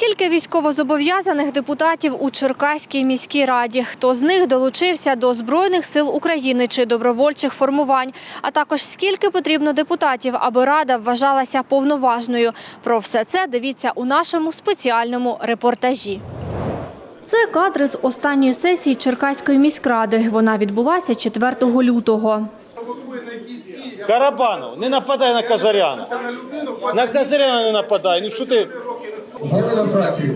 Скільки військовозобов'язаних депутатів у Черкаській міській раді? Хто з них долучився до Збройних сил України чи добровольчих формувань? А також скільки потрібно депутатів, аби рада вважалася повноважною? Про все це дивіться у нашому спеціальному репортажі. Це кадри з останньої сесії Черкаської міськради. Вона відбулася 4 лютого. Карабанов, не нападай на Казаряна. На Казаряна не нападай. Ну що ти? Голова фракції.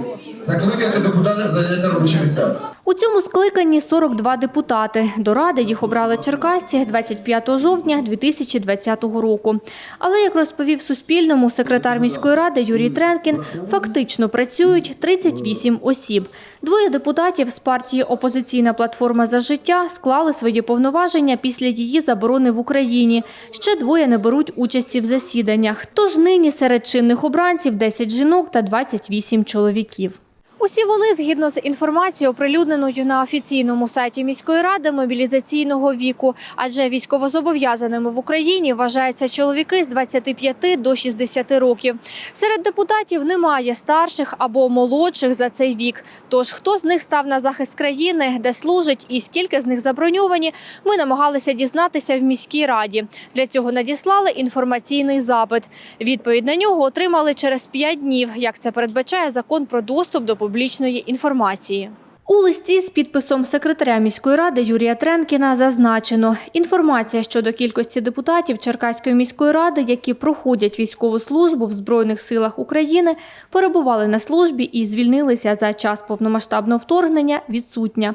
Закликайте депутатів зайняти робочі місця. У цьому скликанні 42 депутати. До ради їх обрали черкасці 25 жовтня 2020 року. Але, як розповів Суспільному секретар міської ради Юрій Тренкін, фактично працюють 38 осіб. Двоє депутатів з партії «Опозиційна платформа за життя» склали свої повноваження після її заборони в Україні. Ще двоє не беруть участі в засіданнях. Тож нині серед чинних обранців 10 жінок та 28 чоловіків. Усі вони, згідно з інформацією, оприлюдненою на офіційному сайті міської ради мобілізаційного віку, адже військовозобов'язаними в Україні вважаються чоловіки з 25 до 60 років. Серед депутатів немає старших або молодших за цей вік. Тож хто з них став на захист країни, де служить і скільки з них заброньовані, ми намагалися дізнатися в міській раді. Для цього надіслали інформаційний запит. Відповідь на нього отримали через 5 днів, як це передбачає закон про доступ до публічної інформації. У листі з підписом секретаря міської ради Юрія Тренкіна зазначено, інформація щодо кількості депутатів Черкаської міської ради, які проходять військову службу в Збройних силах України, перебували на службі і звільнилися за час повномасштабного вторгнення, відсутня.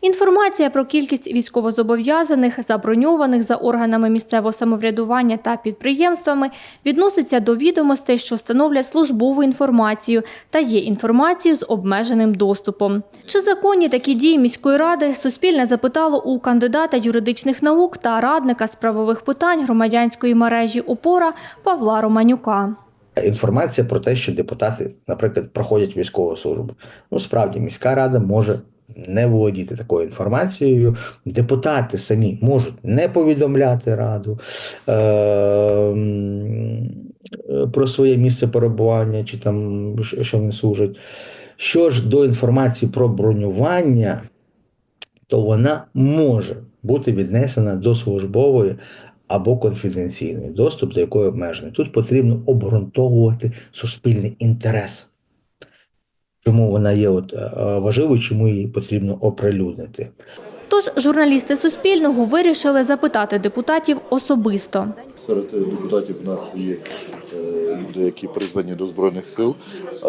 Інформація про кількість військовозобов'язаних, заброньованих за органами місцевого самоврядування та підприємствами відноситься до відомостей, що становлять службову інформацію та є інформацією з обмеженим доступом. Чи законні такі дії міської ради Суспільне запитало у кандидата юридичних наук та радника з правових питань громадянської мережі Опора Павла Романюка. Інформація про те, що депутати, наприклад, проходять військову службу. Ну, справді, міська рада може не володіти такою інформацією. Депутати самі можуть не повідомляти раду е- про своє місце перебування чи там що вони служать. Що ж до інформації про бронювання, то вона може бути віднесена до службової або конфіденційної, доступ до якої обмежений. Тут потрібно обґрунтовувати суспільний інтерес. Чому вона є от, е, важливою, чому її потрібно оприлюднити. Тож журналісти Суспільного вирішили запитати депутатів особисто. Серед депутатів у нас є е, люди, які призвані до збройних сил. Е,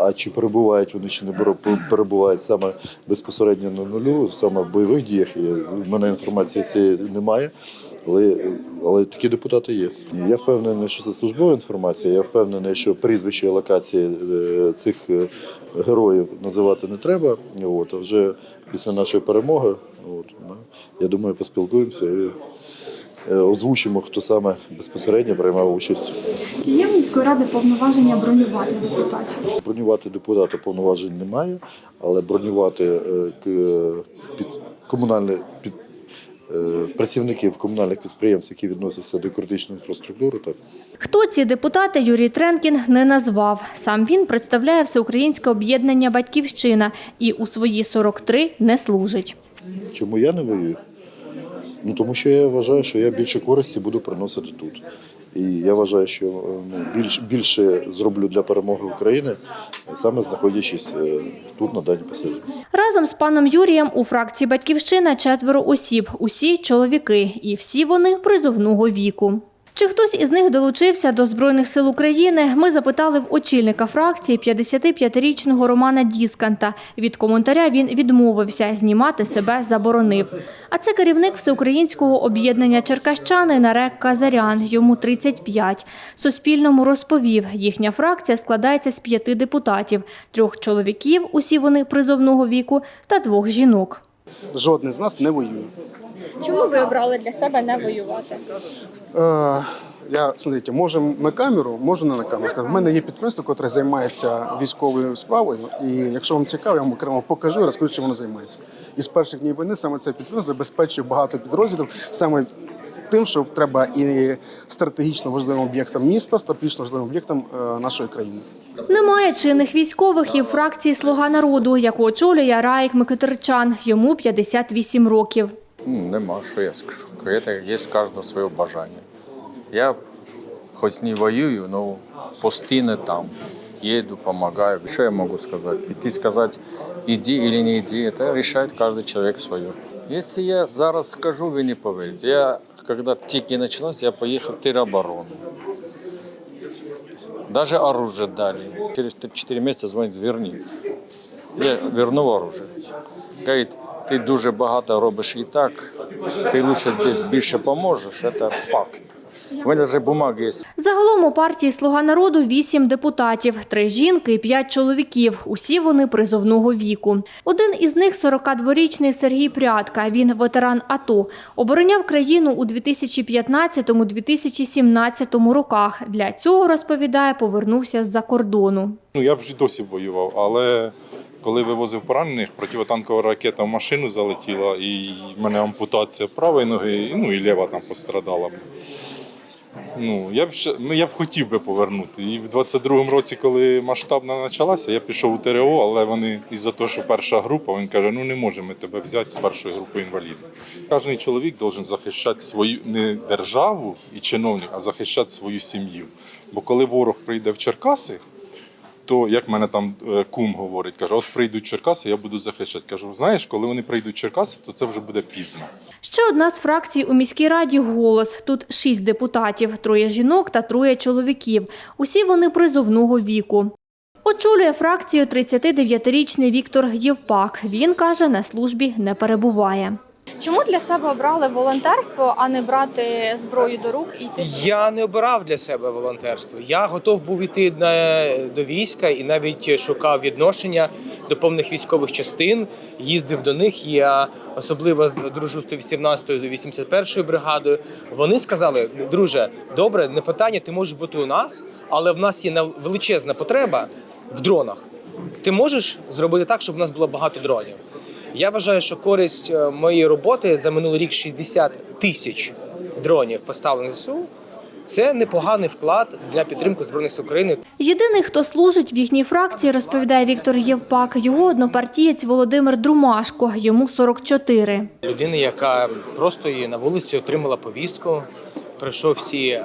А чи перебувають вони чи не перебувають саме безпосередньо на нулю, саме в бойових діях? В мене інформації цієї немає. Але, але такі депутати є. Я впевнений, що це службова інформація. Я впевнений, що прізвища і локації е, цих героїв називати не треба. От, а вже після нашої перемоги, от, ми, я думаю, поспілкуємося і е, озвучимо, хто саме безпосередньо приймав участь. Чи є в міської ради повноваження бронювати депутатів? Бронювати депутата повноважень немає, але бронювати е, під комунальне під працівників комунальних підприємств, які відносяться до критичної інфраструктури, так. Хто ці депутати, Юрій Тренкін не назвав. Сам він представляє всеукраїнське об'єднання «Батьківщина» і у свої 43 не служить. Чому я не воюю? Ну тому що я вважаю, що я більше користі буду приносити тут. І я вважаю, що е, ну, більш, більше зроблю для перемоги України, саме знаходячись е, тут на даній посаді. Разом з паном Юрієм у фракції «Батьківщина» четверо осіб, усі чоловіки, і всі вони призовного віку. Чи хтось із них долучився до Збройних сил України, ми запитали в очільника фракції 55-річного Романа Дісканта. Від коментаря він відмовився, знімати себе заборонив. А це керівник всеукраїнського об'єднання черкащани Нарек Казарян, йому 35. Суспільному розповів, їхня фракція складається з п'яти депутатів, трьох чоловіків, усі вони призовного віку, та двох жінок. Жодний з нас не воює. Чому ви обрали для себе не воювати? Е, я смотрите, можемо на камеру, можу не на камеру. В мене є підприємство, яке займається військовою справою. І якщо вам цікаво, я вам окремо покажу і розкажу, чим воно займається. І з перших днів війни саме це підприємство забезпечує багато підрозділів, саме тим, що треба і стратегічно важливим об'єктам міста, стратегічно важливим об'єктам е, нашої країни. Немає чинних військових і фракції Слуга народу, яку очолює Раїк Микитерчан. Йому 58 років. Ну, Нема, що я скажу. Це є кожного своє бажання. Я хоч не воюю, але постійно там. Їду, допомагаю. Що я можу сказати? Піти сказати, іди або не іди, це вирішує кожен чоловік своє. Якщо я зараз скажу, ви не повірите. Я, коли тільки почалось, я поїхав в тероборону. Даже оружие дали. Через 4 месяца звонит, верни. Я вернув оружие. Говорить, ти дуже багато робиш і так, ти лучше десь більше поможеш, це факт. У мене вже бумаги є. Загалом у партії Слуга народу вісім депутатів, три жінки і п'ять чоловіків. Усі вони призовного віку. Один із них 42-річний Сергій Прядка. Він ветеран АТО. Обороняв країну у 2015-2017 роках. Для цього розповідає, повернувся з-за кордону. Ну, я б ж досі воював, але коли вивозив поранених, противотанкова ракета в машину залетіла, і в мене ампутація правої ноги, ну і ліва там пострадала. Ну, я б ще, ну, я б хотів би повернути. І в 22-му році, коли масштабна почалася, я пішов у ТРО, але вони із-за того, що перша група, він каже, ну не можемо тебе взяти з першої групи інвалідів. Кожен чоловік має захищати свою не державу і чиновник, а захищати свою сім'ю. Бо коли ворог прийде в Черкаси, то як мене там е, кум говорить, каже: от прийдуть Черкаси, я буду захищати. Кажу, знаєш, коли вони прийдуть Черкаси, то це вже буде пізно. Ще одна з фракцій у міській раді голос. Тут шість депутатів, троє жінок та троє чоловіків. Усі вони призовного віку. Очолює фракцію 39-річний Віктор Євпак. Він каже, на службі не перебуває. Чому для себе обрали волонтерство, а не брати зброю до рук і? Я не обирав для себе волонтерство. Я готов був іти на, до війська і навіть шукав відношення до повних військових частин, їздив до них. Я особливо дружу з 118-ю, 81-ю бригадою. Вони сказали: друже, добре, не питання, ти можеш бути у нас, але в нас є на- величезна потреба в дронах. Ти можеш зробити так, щоб у нас було багато дронів. Я вважаю, що користь е, моєї роботи за минулий рік 60 тисяч дронів поставлених ЗСУ. Це непоганий вклад для підтримки збройних сил України. Єдиний, хто служить в їхній фракції, розповідає Віктор Євпак, його однопартієць Володимир Друмашко, йому 44. Людина, яка просто її на вулиці отримала повістку, пройшов всі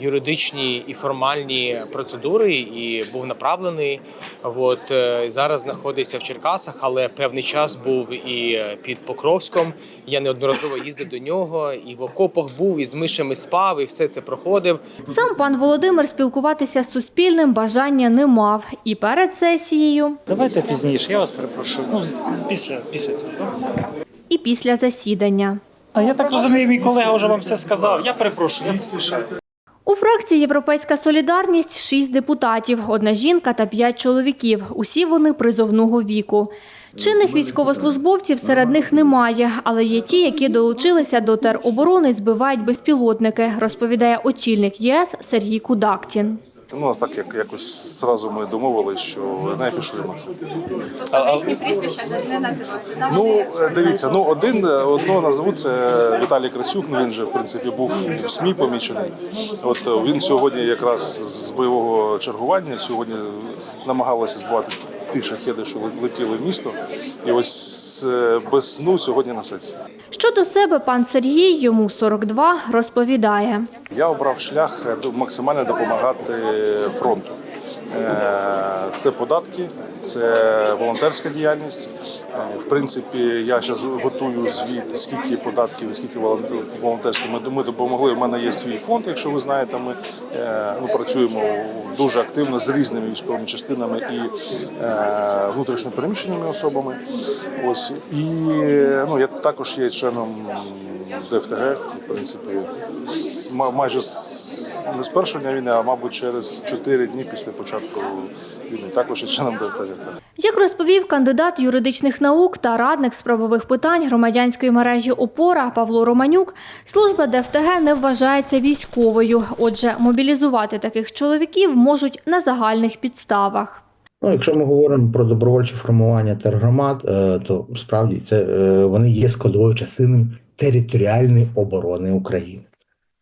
юридичні і формальні процедури і був направлений. От е, зараз знаходиться в Черкасах, але певний час був і е, під Покровськом. Я неодноразово їздив до нього, і в окопах був, і з мишами спав, і все це проходив. Сам пан Володимир спілкуватися з Суспільним бажання не мав. І перед сесією, Давайте пізніше, я вас перепрошую. Ну, після, після цього. і після засідання. А я так розумію, мій колега вже вам все сказав. Я перепрошую, я поспішаю. У фракції Європейська солідарність шість депутатів, одна жінка та п'ять чоловіків. Усі вони призовного віку. Чинних військовослужбовців серед них немає, але є ті, які долучилися до тероборони збивають безпілотники, розповідає очільник ЄС Сергій Кудактін. У нас так як якось зразу ми домовились, що не афішуємо це. Їхні прізвища не називають. Ну е, дивіться, ну один е, одного назву це Віталій Красюк. Ну він же в принципі був в СМІ помічений. От е, він сьогодні якраз з бойового чергування сьогодні намагалися збивати ті шахеди, що летіли в місто. І ось е, без сну сьогодні на сесії. Щодо себе, пан Сергій, йому 42, розповідає. Я обрав шлях е, максимально допомагати фронту. Е, Це податки, це волонтерська діяльність. Е, В принципі, я зараз готую звіт, скільки податків і скільки волон- волонтерських. Ми, ми допомогли. У мене є свій фонд, якщо ви знаєте. Ми е, ну, працюємо дуже активно з різними військовими частинами і е, внутрішньо переміщеними особами. Ось і ну, я також є членом ДФТГ, в принципі, з- ма- майже з, не з першого дня війни, а мабуть через 4 дні після початку війни. Також є членом ДФТГ. Як розповів кандидат юридичних наук та радник з правових питань громадянської мережі ОПОРА Павло Романюк, служба ДФТГ не вважається військовою. Отже, мобілізувати таких чоловіків можуть на загальних підставах. Ну, якщо ми говоримо про добровольче формування тергромад, е, то справді це е, вони є складовою частиною територіальної оборони України.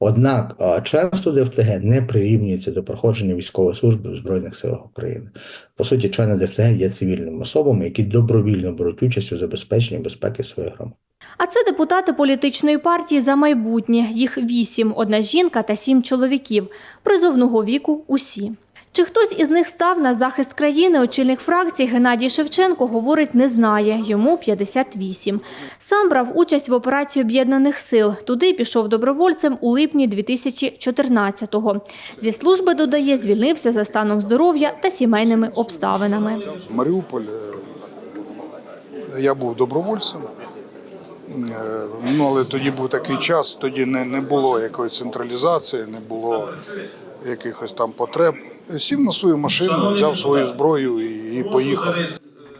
Однак членство ДФТГ не прирівнюється до проходження військової служби в Збройних силах України. По суті, члени ДФТГ є цивільними особами, які добровільно беруть участь у забезпеченні безпеки своїх громад. А це депутати політичної партії за майбутнє. Їх вісім: одна жінка та сім чоловіків. Призовного віку усі. Чи хтось із них став на захист країни? Очільник фракції Геннадій Шевченко говорить, не знає. Йому 58. Сам брав участь в операції об'єднаних сил. Туди пішов добровольцем у липні 2014-го. Зі служби додає, звільнився за станом здоров'я та сімейними обставинами. Маріуполь е, я був добровольцем. Е, Ну, але тоді був такий час, тоді не, не було якоїсь централізації, не було якихось там потреб. Сів на свою машину, взяв свою зброю і, поїхав.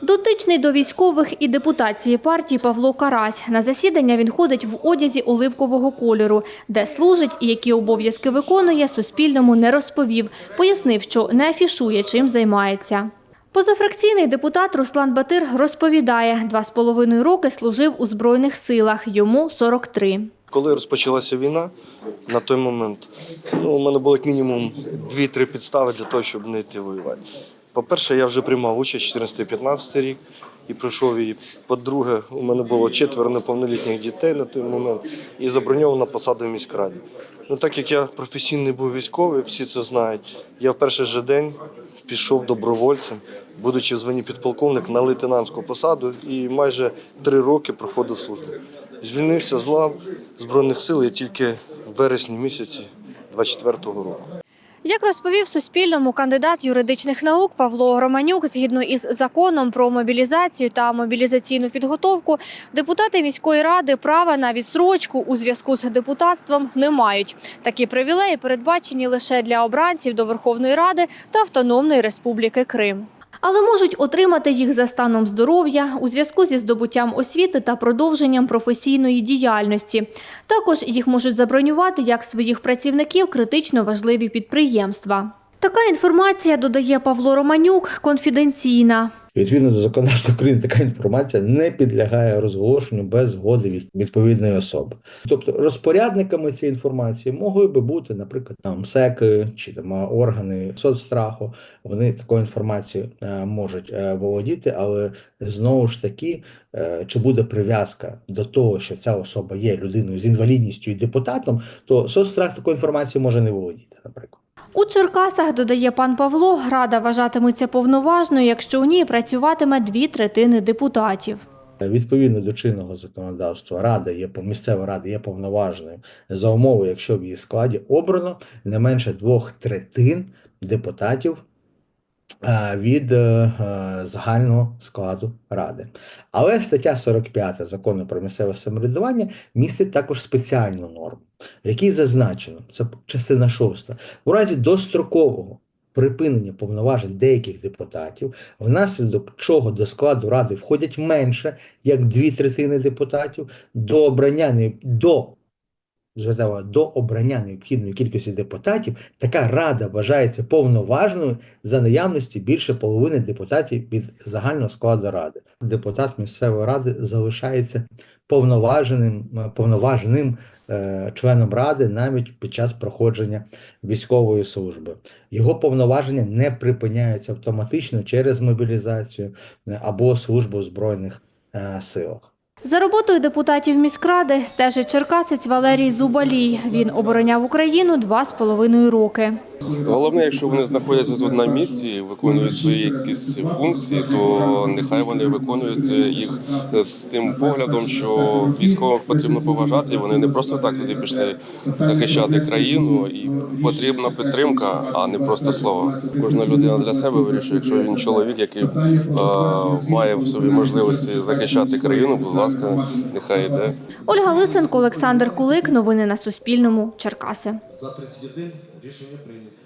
Дотичний до військових і депутації партії Павло Карась. На засідання він ходить в одязі оливкового кольору, де служить і які обов'язки виконує, Суспільному не розповів. Пояснив, що не афішує, чим займається. Позафракційний депутат Руслан Батир розповідає, два з половиною роки служив у Збройних силах, йому 43. Коли розпочалася війна, на той момент ну, у мене було як мінімум 2-3 підстави для того, щоб не йти воювати. По-перше, я вже приймав участь 14-15 рік і пройшов її. По-друге, у мене було четверо неповнолітніх дітей на той момент і заброньована посада в міськраді. Ну, так як я професійний був військовий, всі це знають. Я в перший же день пішов добровольцем, будучи в званні підполковник на лейтенантську посаду, і майже три роки проходив службу. Звільнився з лав Збройних сил я тільки в вересні місяці 24-го року. Як розповів Суспільному кандидат юридичних наук Павло Романюк, згідно із законом про мобілізацію та мобілізаційну підготовку, депутати міської ради права на відсрочку у зв'язку з депутатством не мають. Такі привілеї передбачені лише для обранців до Верховної Ради та Автономної Республіки Крим. Але можуть отримати їх за станом здоров'я у зв'язку зі здобуттям освіти та продовженням професійної діяльності. Також їх можуть забронювати як своїх працівників критично важливі підприємства. Така інформація, додає Павло Романюк, конфіденційна. Відповідно до законодавства України, така інформація не підлягає розголошенню без згоди від відповідної особи. Тобто розпорядниками цієї інформації могли би бути, наприклад, там СЕКи чи там органи соцстраху. Вони такою інформацією е, можуть е, володіти, але знову ж таки, е, чи буде прив'язка до того, що ця особа є людиною з інвалідністю і депутатом, то соцстрах такою інформацією може не володіти, наприклад. У Черкасах, додає пан Павло, рада вважатиметься повноважною, якщо у ній працюватиме дві третини депутатів. Відповідно до чинного законодавства, рада є місцева рада є повноважною за умови, якщо в її складі обрано не менше двох третин депутатів від е, е, загального складу ради. Але стаття 45 закону про місцеве самоврядування містить також спеціальну норму, в якій зазначено, це частина 6, у разі дострокового припинення повноважень деяких депутатів, внаслідок чого до складу ради входять менше як дві третини депутатів, до обрання до звертаю увагу, до обрання необхідної кількості депутатів, така рада вважається повноважною за наявності більше половини депутатів від загального складу ради. Депутат місцевої ради залишається повноваженим, повноваженим е, членом ради навіть під час проходження військової служби. Його повноваження не припиняються автоматично через мобілізацію е, або службу в Збройних е, силах. За роботою депутатів міськради стежить черкасець Валерій Зубалій. Він обороняв Україну два з половиною роки. Головне, якщо вони знаходяться тут на місці і виконують свої якісь функції, то нехай вони виконують їх з тим поглядом, що військових потрібно поважати. і Вони не просто так туди пішли захищати країну, і потрібна підтримка, а не просто слова. Кожна людина для себе вирішує, якщо він чоловік, який е, має в собі можливості захищати країну, будь ласка, нехай йде. Ольга Лисенко, Олександр Кулик. Новини на Суспільному. Черкаси. За 31 рішення прийнято.